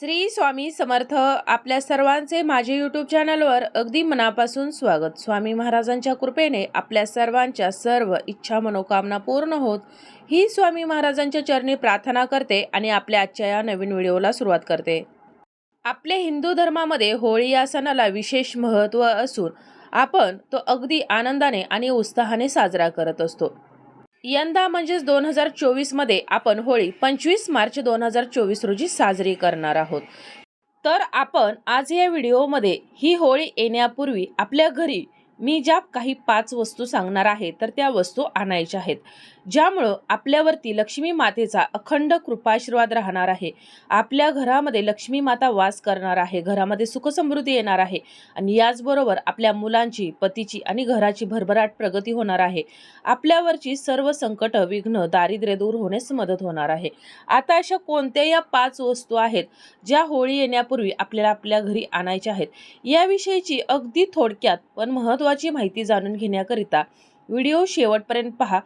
श्री स्वामी समर्थ आपल्या सर्वांचे माझे यूट्यूब चॅनलवर अगदी मनापासून स्वागत. स्वामी महाराजांच्या कृपेने आपल्या सर्वांच्या सर्व इच्छा मनोकामना पूर्ण होत. ही स्वामी महाराजांच्या चरणी प्रार्थना करते आणि आपल्या आजच्या या नवीन व्हिडिओला सुरुवात करते. आपल्या हिंदू धर्मामध्ये होळी या सणाला विशेष महत्त्व असून आपण तो अगदी आनंदाने आणि उत्साहाने साजरा करत असतो. यंदा म्हणजेच दोन हजार चोवीसमध्ये आपण होळी पंचवीस मार्च दोन हजार चोवीस रोजी साजरी करणार आहोत. तर आपण आज या व्हिडिओमध्ये ही होळी येण्यापूर्वी आपल्या घरी मी ज्या काही पाच वस्तू सांगणार आहे तर त्या वस्तू आणायच्या आहेत. ज्यामुळं आपल्यावरती लक्ष्मी मातेचा अखंड कृपाशीर्वाद राहणार आहे. आपल्या घरामध्ये लक्ष्मी माता वास करणार आहे. घरामध्ये सुखसमृद्धी येणार आहे. आणि याचबरोबर आपल्या मुलांची पतीची आणि घराची भरभराट प्रगती होणार आहे. आपल्यावरची सर्व संकट विघ्न दारिद्र्य दूर होण्यास मदत होणार आहे. आता अशा कोणत्या या पाच वस्तू आहेत ज्या होळी येण्यापूर्वी आपल्याला आपल्या घरी आणायच्या आहेत याविषयीची अगदी थोडक्यात पण महत्त्वाची माहिती जाणून घेण्याकरिता व्हिडिओ शेवटपर्यंत पहा.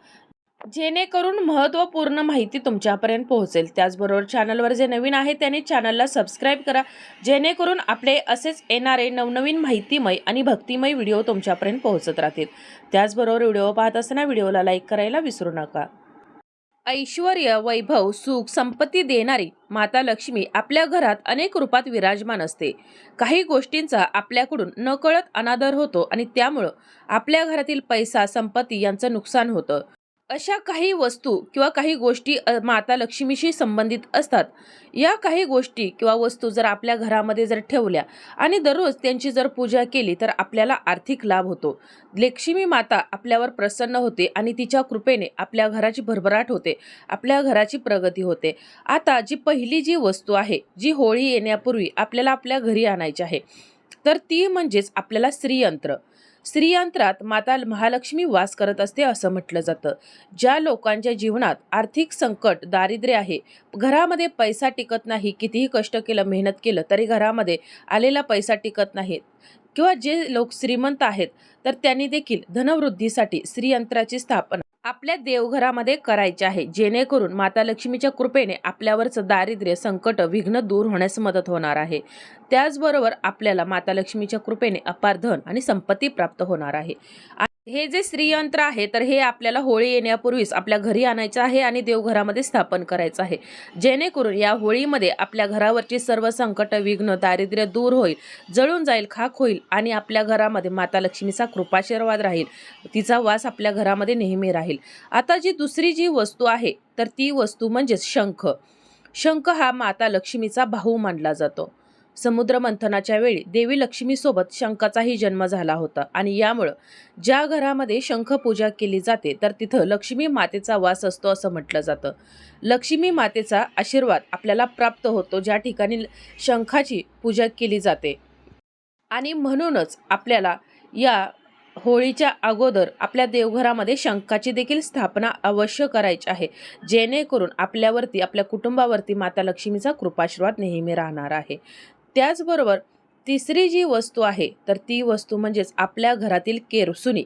जेणेकरून महत्त्वपूर्ण माहिती तुमच्यापर्यंत पोहोचेल. त्याचबरोबर चॅनलवर जे नवीन आहे त्याने चॅनलला सबस्क्राईब करा. जेणेकरून आपले असेच येणारे नवनवीन माहितीमय आणि भक्तिमय व्हिडिओ तुमच्यापर्यंत पोहोचत राहतील. त्याचबरोबर व्हिडिओ पाहत असताना व्हिडिओला लाईक करायला विसरू नका. ऐश्वर वैभव सुख संपत्ती देणारी माता लक्ष्मी आपल्या घरात अनेक रूपात विराजमान असते. काही गोष्टींचा आपल्याकडून नकळत अनादर होतो आणि त्यामुळं आपल्या घरातील पैसा संपत्ती यांचं नुकसान होतं. अशा काही वस्तू किंवा काही गोष्टी माता लक्ष्मीशी संबंधित असतात. या काही गोष्टी किंवा वस्तू जर आपल्या घरामध्ये जर ठेवल्या आणि दररोज त्यांची जर पूजा केली तर आपल्याला आर्थिक लाभ होतो. लक्ष्मी माता आपल्यावर प्रसन्न होते आणि तिच्या कृपेने आपल्या घराची भरभराट होते आपल्या घराची प्रगती होते. आता जी पहिली जी वस्तू आहे जी होळी येण्यापूर्वी आपल्याला आपल्या घरी आणायची आहे तर ती म्हणजेच आपल्याला श्रीयंत्र. श्रीयंत्रात माता महालक्ष्मी वास करत असते असं म्हटलं जातं. ज्या लोकांच्या जीवनात आर्थिक संकट दारिद्र्य आहे घरामध्ये पैसा टिकत नाही कितीही कष्ट केलं मेहनत केलं तरी घरामध्ये आलेला पैसा टिकत नाहीत किंवा जे लोक श्रीमंत आहेत तर त्यांनी देखील धनवृद्धीसाठी श्रीयंत्राची स्थापना आपल्या देवघरामध्ये करायचे आहे. जेणेकरून माता लक्ष्मीच्या कृपेने आपल्यावरचं दारिद्र्य संकट विघ्न दूर होण्यास मदत होणार आहे. त्याचबरोबर आपल्याला माता लक्ष्मीच्या कृपेने अपार धन आणि संपत्ती प्राप्त होणार आहे. हे जे श्रीयंत्र आहे तर हे आपल्याला होळी येण्यापूर्वीच आपल्या घरी आणायचं आहे आणि देवघरामध्ये स्थापन करायचं आहे. जेणेकरून या होळीमध्ये आपल्या घरावरची सर्व संकट विघ्न दारिद्र्य दूर होईल जळून जाईल खाक होईल आणि आपल्या घरामध्ये माता लक्ष्मीचा कृपाशीर्वाद राहील. तिचा वास आपल्या घरामध्ये नेहमी राहील. आता जी दुसरी जी वस्तू आहे तर ती वस्तू म्हणजेच शंख. शंख हा माता लक्ष्मीचा भाऊ मानला जातो. समुद्र मंथनाच्या वेळी देवी लक्ष्मीसोबत शंखाचाही जन्म झाला होता आणि यामुळं ज्या घरामध्ये शंख पूजा केली जाते तर तिथं लक्ष्मी मातेचा वास असतो असं म्हटलं जातं. लक्ष्मी मातेचा आशीर्वाद आपल्याला प्राप्त होतो ज्या ठिकाणी शंखाची पूजा केली जाते. आणि म्हणूनच आपल्याला या होळीच्या अगोदर आपल्या देवघरामध्ये शंखाची देखील स्थापना अवश्य करायची आहे. जेणेकरून आपल्यावरती आपल्या कुटुंबावरती माता लक्ष्मीचा कृपाशीर्वाद नेहमी राहणार आहे. त्याचबरोबर तिसरी जी वस्तू आहे तर ती वस्तू म्हणजेच आपल्या घरातील केरसुनी.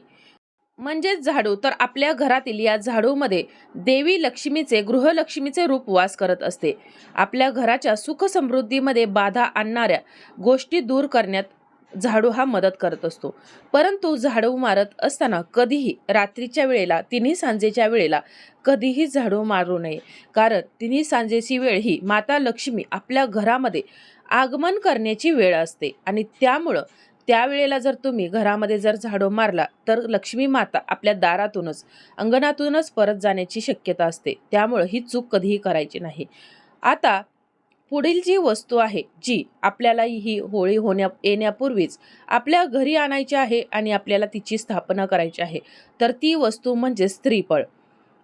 म्हणजेच झाडू. तर आपल्या घरातील या झाडूमध्ये देवी लक्ष्मीचे गृहलक्ष्मीचे रूप वास करत असते. आपल्या घराच्या सुखसमृद्धीमध्ये बाधा आणणाऱ्या गोष्टी दूर करण्यात झाडू हा मदत करत असतो. परंतु झाडू मारत असताना कधीही रात्रीच्या वेळेला तिन्ही सांजेच्या वेळेला कधीही झाडू मारू नये. कारण तिन्ही सांजेची वेळ ही माता लक्ष्मी आपल्या घरामध्ये आगमन करण्याची वेळ असते. आणि त्यामुळं त्यावेळेला जर तुम्ही घरामध्ये जर झाडू मारला तर लक्ष्मी माता आपल्या दारातूनच अंगणातूनच परत जाण्याची शक्यता असते. त्यामुळं ही चूक कधीही करायची नाही. आता पुढील जी वस्तू आहे जी आपल्याला ही होळी होण्या येण्यापूर्वीच आपल्या घरी आणायची आहे आणि आपल्याला तिची स्थापना करायची आहे तर ती वस्तू म्हणजे स्त्रीफळ.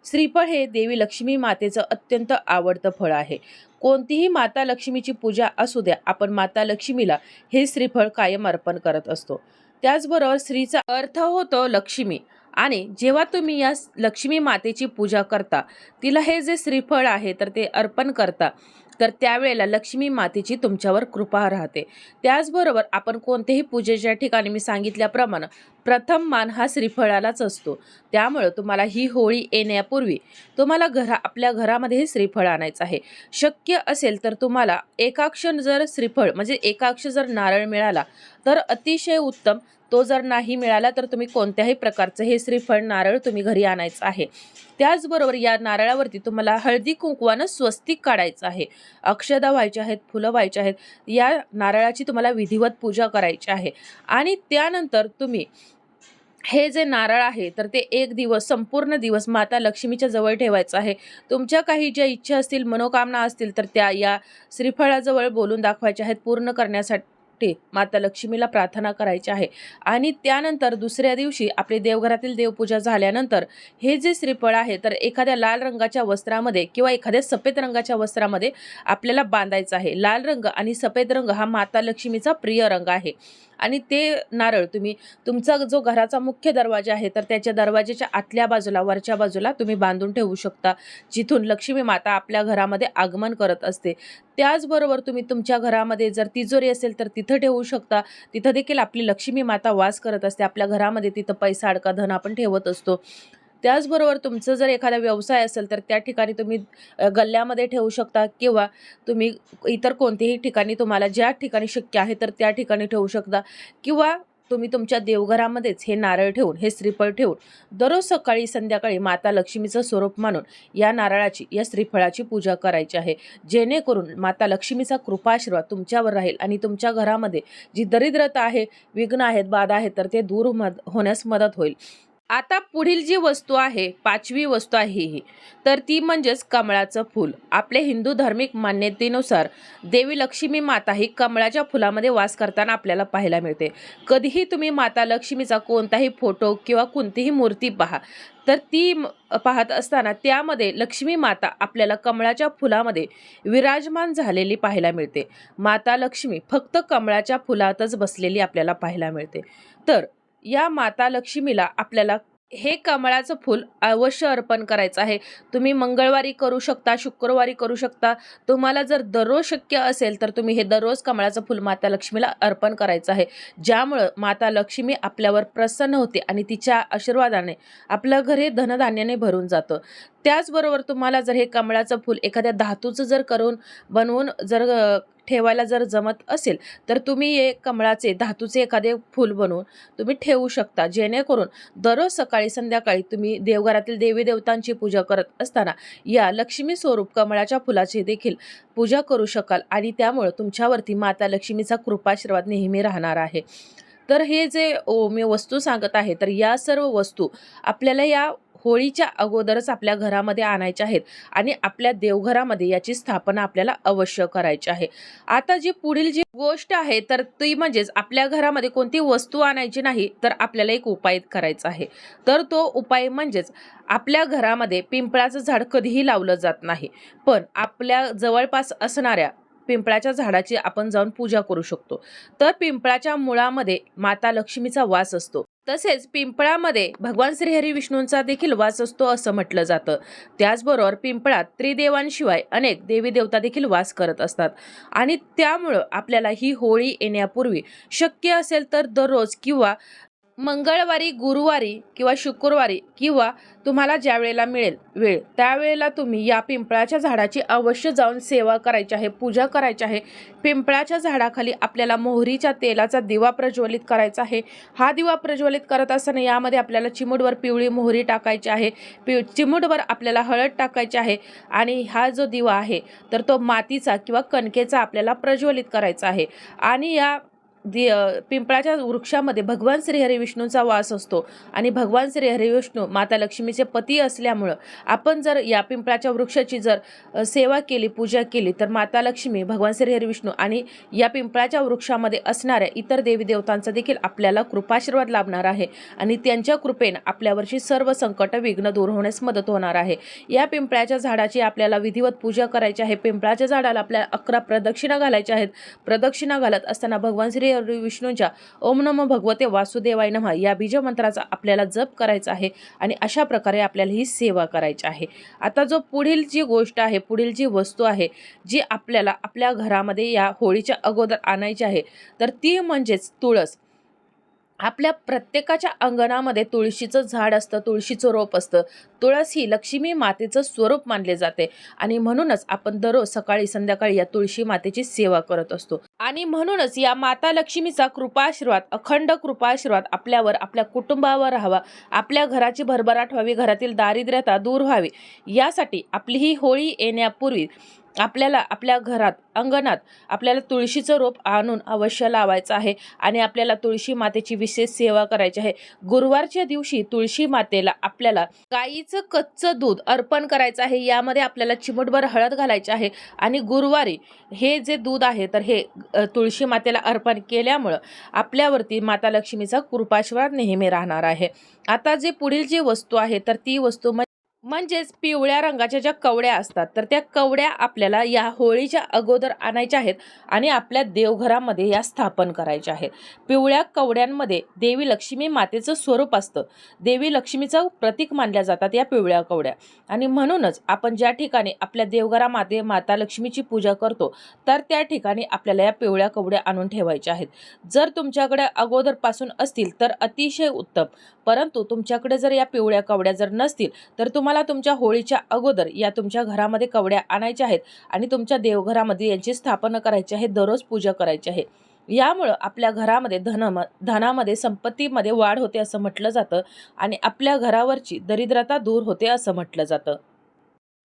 श्रीफळ हे देवी लक्ष्मी मातेचं अत्यंत आवडतं फळ आहे. कोणतीही माता लक्ष्मीची पूजा असू द्या आपण माता लक्ष्मीला हे श्रीफळ कायम अर्पण करत असतो. त्याचबरोबर श्रीचा अर्थ होतो लक्ष्मी आणि जेव्हा तुम्ही या लक्ष्मी मातेची पूजा करता तिला हे जे श्रीफळ आहे तर ते अर्पण करता तर त्यावेळेला लक्ष्मी मातेची तुमच्यावर कृपा राहते. त्याचबरोबर आपण कोणत्याही पूजेच्या ठिकाणी मी सांगितल्याप्रमाणे प्रथम मान हा श्रीफळालाच असतो. त्यामुळं तुम्हाला ही होळी येण्यापूर्वी तुम्हाला घरा आपल्या घरामध्ये श्रीफळ आणायचं आहे. शक्य असेल तर तुम्हाला एकाक्ष जर श्रीफळ म्हणजे एकाक्ष जर नारळ मिळाला तर अतिशय उत्तम. तो जर नाही मिळाला तर तुम्ही कोणत्याही प्रकारचं हे श्रीफळ नारळ तुम्ही घरी आणायचं आहे. त्याचबरोबर या नारळावरती तुम्हाला हळदी कुंकवानं स्वस्तिक काढायचं आहे. अक्षदा व्हायच्या आहेत फुलं व्हायचे आहेत या नारळाची तुम्हाला विधिवत पूजा करायची आहे. आणि त्यानंतर तुम्ही हे जे नारळ आहे तर ते एक दिवस संपूर्ण दिवस माता लक्ष्मीच्या जवळ ठेवायचं आहे. तुमच्या काही ज्या इच्छा असतील मनोकामना असतील तर त्या या श्रीफळाजवळ बोलून दाखवायच्या आहेत पूर्ण करण्यासाठी. माता लक्ष्मीला प्रार्थना करायची आहे. आणि त्यानंतर दुसऱ्या दिवशी आपली देवघरातील देवपूजा झाल्यानंतर हे जे श्रीफळ आहे तर एखाद्या लाल रंगाच्या वस्त्रामध्ये किंवा एखाद्या सफेद रंगाच्या वस्त्रामध्ये आपल्याला बांधायचं आहे. लाल रंग आणि सफेद रंग हा माता लक्ष्मीचा प्रिय रंग आहे. आणि ते नारळ तुम्ही तुमचा जो घराचा मुख्य दरवाजा आहे तर त्याच्या दरवाजाच्या आतल्या बाजूला वरच्या बाजूला तुम्ही बांधून ठेवू शकता. जिथून लक्ष्मी माता आपल्या घरामध्ये आगमन करत असते. त्याचबरोबर तुम्ही तुमच्या घरामध्ये जर तिजोरी असेल तर तिथं ठेवू शकता. तिथं देखील आपली लक्ष्मी माता वास करत असते. आपल्या घरामध्ये तिथं पैसा अडका धन आपण ठेवत असतो. त्याचबरोबर तुमचं जर एखादा व्यवसाय असेल तर त्या ठिकाणी तुम्ही गल्ल्यामध्ये ठेवू शकता किंवा तुम्ही इतर कोणत्याही ठिकाणी तुम्हाला ज्या ठिकाणी शक्य आहे तर त्या ठिकाणी ठेवू शकता. किंवा तुम्ही तुमच्या देवघरामध्येच हे नारळ ठेवून हे श्रीफळ ठेवून दररोज सकाळी संध्याकाळी माता लक्ष्मीचं स्वरूप मानून या नारळाची या श्रीफळाची पूजा करायची आहे. जेणेकरून माता लक्ष्मीचा कृपाशीर्वाद तुमच्यावर राहील आणि तुमच्या घरामध्ये जी दरिद्रता आहे विघ्न आहेत बाधा आहेत तर ते दूर मद होण्यास मदत होईल. आता पुढील जी वस्तू आहे पाचवी वस्तू आहे ही. तर ती म्हणजेच कमळाचं फूल. आपले हिंदू धार्मिक मान्यतेनुसार देवी लक्ष्मी माता ही कमळाच्या फुलामध्ये वास करताना आपल्याला पाहायला मिळते. कधीही तुम्ही माता लक्ष्मीचा कोणताही फोटो किंवा कोणतीही मूर्ती पहा. तर ती पाहत असताना त्यामध्ये लक्ष्मी माता आपल्याला कमळाच्या फुलामध्ये विराजमान झालेली पाहायला मिळते. माता लक्ष्मी फक्त कमळाच्या फुलातच बसलेली आपल्याला पाहायला मिळते. तर या माता लक्ष्मीला आपल्याला हे कमळाचं फूल अवश्य अर्पण करायचं आहे. तुम्ही मंगळवारी करू शकता शुक्रवारी करू शकता. तुम्हाला जर दररोज शक्य असेल तर तुम्ही हे दररोज कमळाचं फूल माता लक्ष्मीला अर्पण करायचं आहे. ज्यामुळं माता लक्ष्मी आपल्यावर प्रसन्न होते आणि तिच्या आशीर्वादाने आपलं घर हे धनधान्याने भरून जातं. त्याचबरोबर तुम्हाला जर हे कमळाचं फूल एखाद्या धातूचं जर करून बनवून जर ठेवायला जर जमत असेल तर तुम्ही हे कमळाचे धातूचे एखादे फूल बनवून तुम्ही ठेवू शकता. जेणेकरून दररोज सकाळी संध्याकाळी तुम्ही देवघरातील देवी देवतांची पूजा करत असताना या लक्ष्मी स्वरूप कमळाच्या फुलाची देखील पूजा करू शकाल आणि त्यामुळं तुमच्यावरती माता लक्ष्मीचा कृपाशीर्वाद नेहमी राहणार आहे. तर हे जे ओ, मी वस्तू सांगत आहे तर या सर्व वस्तू आपल्याला या होळीच्या अगोदरच आपल्या घरामध्ये आणायच्या आहेत आणि आपल्या देवघरामध्ये याची स्थापना आपल्याला अवश्य करायची आहे. आता जी पुढील जी गोष्ट आहे तर ती म्हणजेच आपल्या घरामध्ये कोणती वस्तू आणायची नाही तर आपल्याला एक उपाय करायचा आहे. तर तो उपाय म्हणजेच आपल्या घरामध्ये पिंपळाचं झाड कधीही लावलं जात नाही. पण आपल्या जवळपास असणाऱ्या पिंपळाच्या झाडाची आपण जाऊन पूजा करू शकतो. तर पिंपळाच्या मुळामध्ये माता लक्ष्मीचा वास असतो. तसेच पिंपळामध्ये भगवान श्रीहरी विष्णूंचा देखील वास असतो असं म्हटलं जातं. त्याचबरोबर पिंपळात त्रिदेवांशिवाय अनेक देवी देवता देखील वास करत असतात. आणि त्यामुळं आपल्याला ही होळी येण्यापूर्वी शक्य असेल तर दररोज किंवा मंगळवारी गुरुवारी किंवा शुक्रवारी किंवा तुम्हाला ज्या वेळेला मिळेल वेळ त्यावेळेला तुम्ही या पिंपळाच्या झाडाची अवश्य जाऊन सेवा करायची आहे पूजा करायची आहे. पिंपळाच्या झाडाखाली आपल्याला मोहरीच्या तेलाचा दिवा प्रज्वलित करायचा आहे. हा दिवा प्रज्वलित करत असताना यामध्ये आपल्याला चिमूटभर पिवळी मोहरी टाकायची आहे. पि चिमूटभर आपल्याला हळद टाकायची आहे आणि हा जो दिवा आहे तर तो मातीचा किंवा कणकेचा आपल्याला प्रज्वलित करायचा आहे. आणि या दि पिंपळाच्या वृक्षामध्ये भगवान श्रीहरी विष्णूंचा वास असतो. आणि भगवान श्रीहरी विष्णू माता लक्ष्मीचे पती असल्यामुळं आपण जर या पिंपळाच्या वृक्षाची जर सेवा केली पूजा केली तर माता लक्ष्मी भगवान श्रीहरी विष्णू आणि या पिंपळाच्या वृक्षामध्ये असणाऱ्या इतर देवी देवतांचा देखील आपल्याला कृपाशीर्वाद लाभणार आहे. आणि त्यांच्या कृपेनं आपल्यावरची सर्व संकट विघ्न दूर होण्यास मदत होणार आहे. या पिंपळाच्या झाडाची आपल्याला विधिवत पूजा करायची आहे. पिंपळाच्या झाडाला आपल्याला अकरा प्रदक्षिणा घालायच्या आहेत. प्रदक्षिणा घालत असताना भगवान श्री हरी विष्णूंच्या ओम नम भगवते वासुदेवाय नमः या बीजमंत्राचा आपल्याला जप करायचा आहे आणि अशा प्रकारे आपल्याला ही सेवा करायची आहे. आता जो पुढील जी गोष्ट आहे पुढील जी वस्तू आहे जी आपल्याला आपल्या घरामध्ये या होळीच्या अगोदर आणायची आहे तर ती म्हणजेच तुळस. आपल्या प्रत्येकाच्या अंगणामध्ये तुळशीचं झाड असतं तुळशीचं रोप असतं. तुळस ही लक्ष्मी मातेचं स्वरूप मानले जाते आणि म्हणूनच आपण दररोज सकाळी संध्याकाळी या तुळशी मातेची सेवा करत असतो. आणि म्हणूनच या माता लक्ष्मीचा कृपाशीर्वाद अखंड कृपाशीर्वाद आपल्यावर आपल्या कुटुंबावर राहावा. आपल्या घराची भरभराट व्हावी घरातील दारिद्र्यता दूर व्हावी. यासाठी आपली ही होळी येण्यापूर्वी आपल्याला आपल्या घरात अंगणात आपल्याला तुळशीचं रोप आणून अवश्य लावायचं आहे आणि आपल्याला तुळशी मातेची विशेष सेवा करायची आहे. गुरुवारच्या दिवशी तुळशी मातेला आपल्याला गाईचं कच्चं दूध अर्पण करायचं आहे. यामध्ये आपल्याला चिमटभर हळद घालायची आहे आणि गुरुवारी हे जे दूध आहे तर हे तुळशी मातेला अर्पण केल्यामुळं आपल्यावरती माता लक्ष्मीचा कृपाशीर्वाद नेहमी राहणार आहे. आता जे पुढील जी वस्तू आहे तर ती वस्तू म्हणजेच पिवळ्या रंगाच्या ज्या कवड्या असतात तर त्या कवड्या आपल्याला या होळीच्या अगोदर आणायच्या आहेत आणि आपल्या देवघरामध्ये या स्थापन करायच्या आहेत. पिवळ्या कवड्यांमध्ये देवी लक्ष्मी मातेचं स्वरूप असतं. देवी लक्ष्मीचं प्रतीक मानल्या जातात या पिवळ्या कवड्या. आणि म्हणूनच आपण ज्या ठिकाणी आपल्या देवघरामध्ये माता लक्ष्मीची पूजा करतो तर त्या ठिकाणी आपल्याला या पिवळ्या कवड्या आणून ठेवायच्या आहेत. जर तुमच्याकडे अगोदरपासून असतील तर अतिशय उत्तम. परंतु तुमच्याकडे जर या पिवळ्या कवड्या जर नसतील तर तुम्हाला तुमच्या होळीच्या अगोदर या तुमच्या घरामध्ये कवड्या आणायच्या आहेत आणि तुमच्या देवघरामध्ये यांची स्थापना करायची आहे दररोज पूजा करायची आहे. यामुळं आपल्या घरामध्ये धनम धनामध्ये संपत्तीमध्ये वाढ होते असं म्हटलं जातं आणि आपल्या घरावरची दरिद्रता दूर होते असं म्हटलं जातं.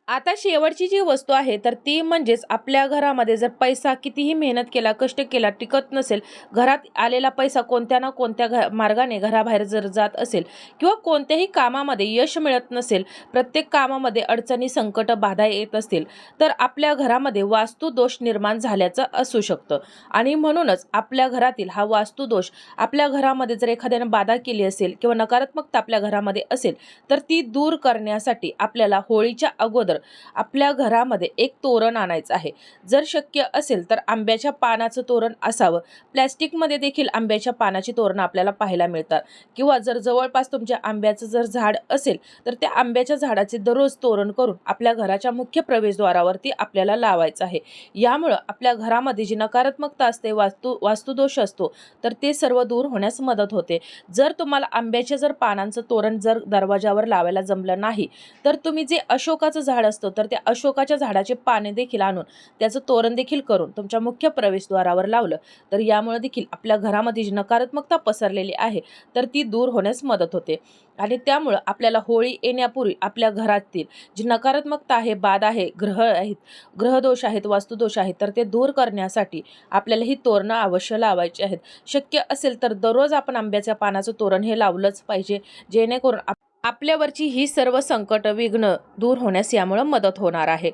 आता शेवटची जी वस्तू आहे तर ती म्हणजेच आपल्या घरामध्ये जर पैसा कितीही मेहनत केला कष्ट केला टिकत नसेल घरात आलेला पैसा कोणत्या ना कोणत्या घ मार्गाने घराबाहेर जर जात असेल किंवा कोणत्याही कामामध्ये यश मिळत नसेल प्रत्येक कामामध्ये अडचणी संकट बाधा येत असतील तर आपल्या घरामध्ये वास्तुदोष निर्माण झाल्याचं असू शकतं. आणि म्हणूनच आपल्या घरातील हा वास्तुदोष आपल्या घरामध्ये जर एखाद्यानं बाधा केली असेल किंवा नकारात्मकता आपल्या घरामध्ये असेल तर ती दूर करण्यासाठी आपल्याला होळीच्या अगोदर आपल्या घरामध्ये एक तोरण आणायचं आहे. जर शक्य असेल तर आंब्याच्या पानाचं तोरण असावं. प्लॅस्टिकमध्ये देखील आंब्याच्या पानाची तोरणं आपल्याला पाहायला मिळतात. किंवा जर जवळपास तुमच्या आंब्याचं जर झाड असेल तर त्या आंब्याच्या झाडाचे दररोज तोरण करून आपल्या घराच्या मुख्य प्रवेशद्वारावरती आपल्याला लावायचं आहे. यामुळं आपल्या घरामध्ये जी नकारात्मकता असते वास्तू वास्तुदोष असतो तर ते सर्व दूर होण्यास मदत होते. जर तुम्हाला आंब्याच्या जर पानांचं तोरण जर दरवाजावर लावायला जमलं नाही तर तुम्ही जे अशोकाचं झाड असतं तर त्या अशोकाच्या झाडाचे पाने देखील आणून त्याचं तोरण देखील करून तुमच्या मुख्य प्रवेशद्वारावर लावलं. तर यामुळे देखील आपल्या घरामध्ये जी नकारात्मकता पसरलेली आहे तर ती दूर होण्यास मदत होते. आणि त्यामुळं आपल्याला होळी येण्यापूर्वी आपल्या घरातील जी नकारात्मकता आहे बाद आहे ग्रह आहेत ग्रहदोष आहेत वास्तुदोष आहेत तर ते दूर करण्यासाठी आपल्याला ही तोरणं अवश्य लावायची आहेत. शक्य असेल तर दररोज आपण आंब्याच्या पानाचं तोरण हे लावलंच पाहिजे जेणेकरून आप आपल्यावरची ही सर्व संकट विघ्न दूर होण्यास यामुळं मदत होणार आहे.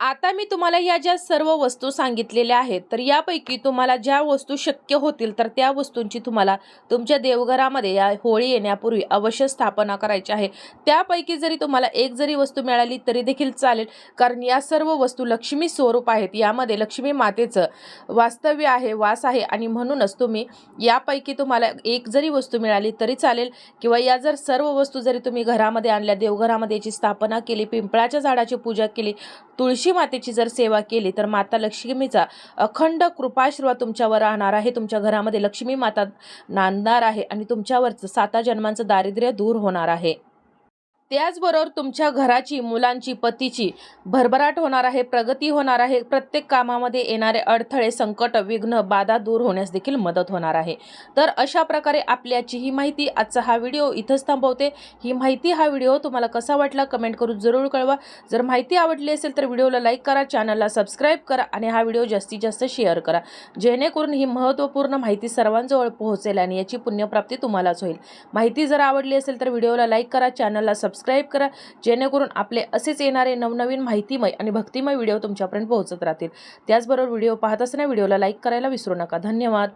आता मी तुम्हाला या ज्या सर्व वस्तू सांगितलेल्या आहेत तर यापैकी तुम्हाला ज्या वस्तू शक्य होतील तर त्या वस्तूंची तुम्हाला तुमच्या देवघरामध्ये या होळी येण्यापूर्वी अवश्य स्थापना करायची आहे. त्यापैकी जरी तुम्हाला एक जरी वस्तू मिळाली तरी देखील चालेल कारण या सर्व वस्तू लक्ष्मी स्वरूप आहेत. यामध्ये लक्ष्मी मातेचं वास्तव्य आहे वास आहे आणि म्हणूनच तुम्ही यापैकी तुम्हाला एक जरी वस्तू मिळाली तरी चालेल किंवा या जर सर्व वस्तू जरी तुम्ही घरामध्ये आणल्या देवघरामध्ये याची स्थापना केली पिंपळाच्या झाडाची पूजा केली तुळशी मातेची जर सेवा केली तर माता लक्ष्मीचा अखंड कृपाशीर्वाद तुमच्यावर राहणार आहे. तुमच्या घरामध्ये लक्ष्मी माता नांदणार आहे आणि तुमच्यावरचं साता जन्मांचं दारिद्र्य दूर होणार आहे. त्याचबरोबर तुमच्या घराची मुलांची पतीची भरभराट होणार आहे प्रगती होणार आहे. प्रत्येक कामामध्ये येणारे अडथळे संकट विघ्न बाधा दूर होण्यास देखील मदत होणार आहे. तर अशा प्रकारे आपल्याची ही माहिती आजचा हा व्हिडिओ इथंच थांबवते. ही माहिती हा व्हिडिओ तुम्हाला कसा वाटला कमेंट करून जरूर कळवा. जर माहिती आवडली असेल तर व्हिडिओला लाईक करा चॅनलला सबस्क्राईब करा आणि हा व्हिडिओ जास्तीत जास्त शेअर करा. जेणेकरून ही महत्त्वपूर्ण माहिती सर्वांजवळ पोहोचेल आणि याची पुण्यप्राप्ती तुम्हालाच होईल. माहिती जर आवडली असेल तर व्हिडिओला लाईक करा चॅनलला सबस्क्राईब करा जेणेकरून आपले असेच येणारे नवनवीन माहितीमय आणि भक्तिमय व्हिडिओ तुमच्यापर्यंत पोहोचत राहतील. त्याचबरोबर व्हिडिओ पाहत असताना व्हिडिओला लाईक करायला विसरू नका. धन्यवाद.